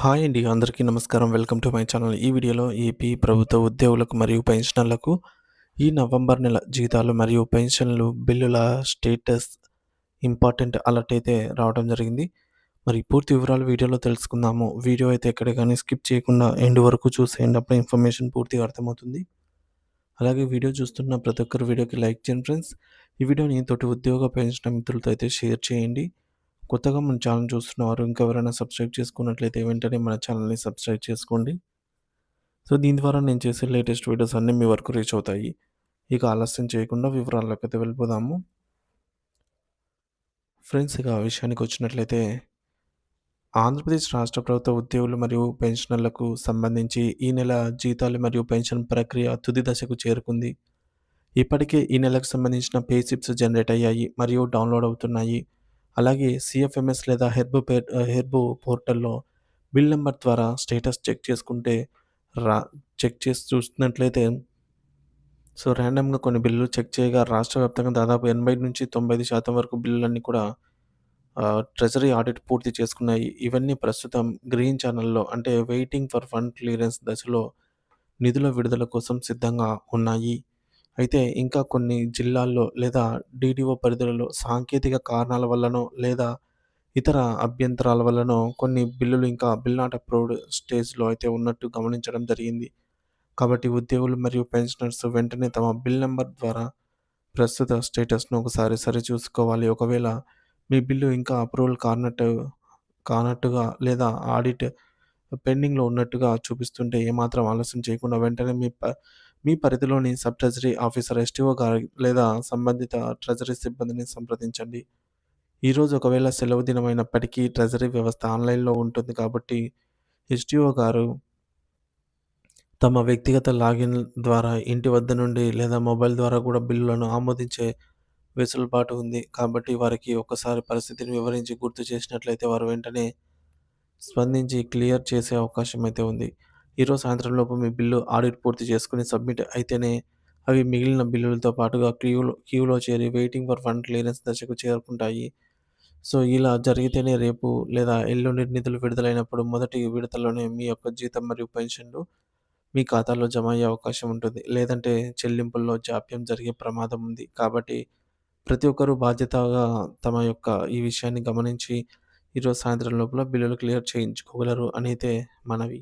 Hi అండి. అందరికీ నమస్కారం. Welcome to my channel. ఈ వీడియోలో ఏపీ ప్రభుత్వ ఉద్యోగులకు మరియు పెన్షనర్లకు ఈ నవంబర్ నెల జీతాలు మరియు పెన్షన్లు బిల్లుల స్టేటస్ ఇంపార్టెంట్ అలర్ట్ అయితే రావడం జరిగింది. మరి పూర్తి వివరాలు వీడియోలో తెలుసుకుందాము. వీడియో అయితే ఎక్కడ కానీ స్కిప్ చేయకుండా ఎండ్ వరకు చూసేయండి. అప్పుడు ఇన్ఫర్మేషన్ పూర్తిగా అర్థమవుతుంది. అలాగే వీడియో చూస్తున్న ప్రతి ఒక్కరు వీడియోకి లైక్ చేయండి ఫ్రెండ్స్. ఈ వీడియోని తోటి ఉద్యోగ పెన్షన్ మిత్రులతో అయితే షేర్ చేయండి. కొత్తగా మన ఛానల్ చూస్తున్నవారు ఇంకెవరైనా సబ్స్క్రైబ్ చేసుకున్నట్లయితే వెంటనే మన ఛానల్ని సబ్స్క్రైబ్ చేసుకోండి. సో దీని ద్వారా నేను చేసే లేటెస్ట్ వీడియోస్ అన్నీ మీ వరకు రీచ్ అవుతాయి. ఇక ఆలస్యం చేయకుండా వివరాల్లోకి అయితే వెళ్ళిపోదాము. ఫ్రెండ్స్ ఇక విషయానికి వచ్చినట్లయితే ఆంధ్రప్రదేశ్ రాష్ట్ర ప్రభుత్వ ఉద్యోగులు మరియు పెన్షనర్లకు సంబంధించి ఈ నెల జీతాలు మరియు పెన్షన్ ప్రక్రియ తుది దశకు చేరుకుంది. ఇప్పటికే ఈ నెలకు సంబంధించిన పే స్లిప్స్ జనరేట్ అయ్యాయి మరియు డౌన్లోడ్ అవుతున్నాయి. అలాగే సిఎఫ్ఎంఎస్ లేదా హెర్బ్ పే హెర్బ్ పోర్టల్లో బిల్ నెంబర్ ద్వారా స్టేటస్ చెక్ చేసుకుంటే రా చెక్ చేసి చూస్తున్నట్లయితే సో ర్యాండమ్గా కొన్ని బిల్లులు చెక్ చేయగా రాష్ట్ర వ్యాప్తంగా దాదాపు ఎనభై నుంచి తొంభై శాతం వరకు బిల్లులన్నీ కూడా ట్రెజరీ ఆడిట్ పూర్తి చేసుకున్నాయి. ఇవన్నీ ప్రస్తుతం గ్రీన్ ఛానల్లో అంటే వెయిటింగ్ ఫర్ ఫండ్ క్లియరెన్స్ దశలో నిధుల విడుదల కోసం సిద్ధంగా ఉన్నాయి. అయితే ఇంకా కొన్ని జిల్లాల్లో లేదా డీడీఓ పరిధులలో సాంకేతిక కారణాల వల్లనో లేదా ఇతర అభ్యంతరాల వల్లనో కొన్ని బిల్లులు ఇంకా బిల్ నాట్ అప్రూవ్డ్ స్టేజ్లో అయితే ఉన్నట్టు గమనించడం జరిగింది. కాబట్టి ఉద్యోగులు మరియు పెన్షనర్స్ వెంటనే తమ బిల్ నెంబర్ ద్వారా ప్రస్తుత స్టేటస్ను ఒకసారి సరిచూసుకోవాలి. ఒకవేళ మీ బిల్లు ఇంకా అప్రూవల్ కానట్టు కానట్టుగా లేదా ఆడిట్ పెండింగ్లో ఉన్నట్టుగా చూపిస్తుంటే ఏమాత్రం ఆలస్యం చేయకుండా వెంటనే మీ మీ పరిధిలోని సబ్ ట్రెజరీ ఆఫీసర్ ఎస్టీఓ గారి లేదా సంబంధిత ట్రెజరీ సిబ్బందిని సంప్రదించండి. ఈరోజు ఒకవేళ సెలవు దినమైనప్పటికీ ట్రెజరీ వ్యవస్థ ఆన్లైన్లో ఉంటుంది కాబట్టి ఎస్టీఓ గారు తమ వ్యక్తిగత లాగిన్ ద్వారా ఇంటి వద్ద నుండి లేదా మొబైల్ ద్వారా కూడా బిల్లులను ఆమోదించే వెసులుబాటు ఉంది. కాబట్టి వారికి ఒకసారి పరిస్థితిని వివరించి గుర్తు చేసినట్లయితే వారు వెంటనే స్పందించి క్లియర్ చేసే అవకాశం అయితే ఉంది. ఈరోజు సాయంత్రం లోపు మీ బిల్లు ఆడిట్ పూర్తి చేసుకుని సబ్మిట్ అయితేనే అవి మిగిలిన బిల్లులతో పాటుగా క్యూలో క్యూలో చేరి వెయిటింగ్ ఫర్ ఫండ్ క్లియరెన్స్ దశకు చేరుకుంటాయి. సో ఇలా జరిగితేనే రేపు లేదా ఎల్లుండి నిధులు విడుదలైనప్పుడు మొదటి విడతలోనే మీ యొక్క జీతం మరియు పెన్షన్లు మీ ఖాతాలో జమ అయ్యే అవకాశం ఉంటుంది. లేదంటే చెల్లింపుల్లో జాప్యం జరిగే ప్రమాదం ఉంది. కాబట్టి ప్రతి ఒక్కరూ బాధ్యతగా తమ యొక్క ఈ విషయాన్ని గమనించి ఈరోజు సాయంత్రం లోపల బిల్లులు క్లియర్ చేయించుకోగలరు అని అయితే మనవి.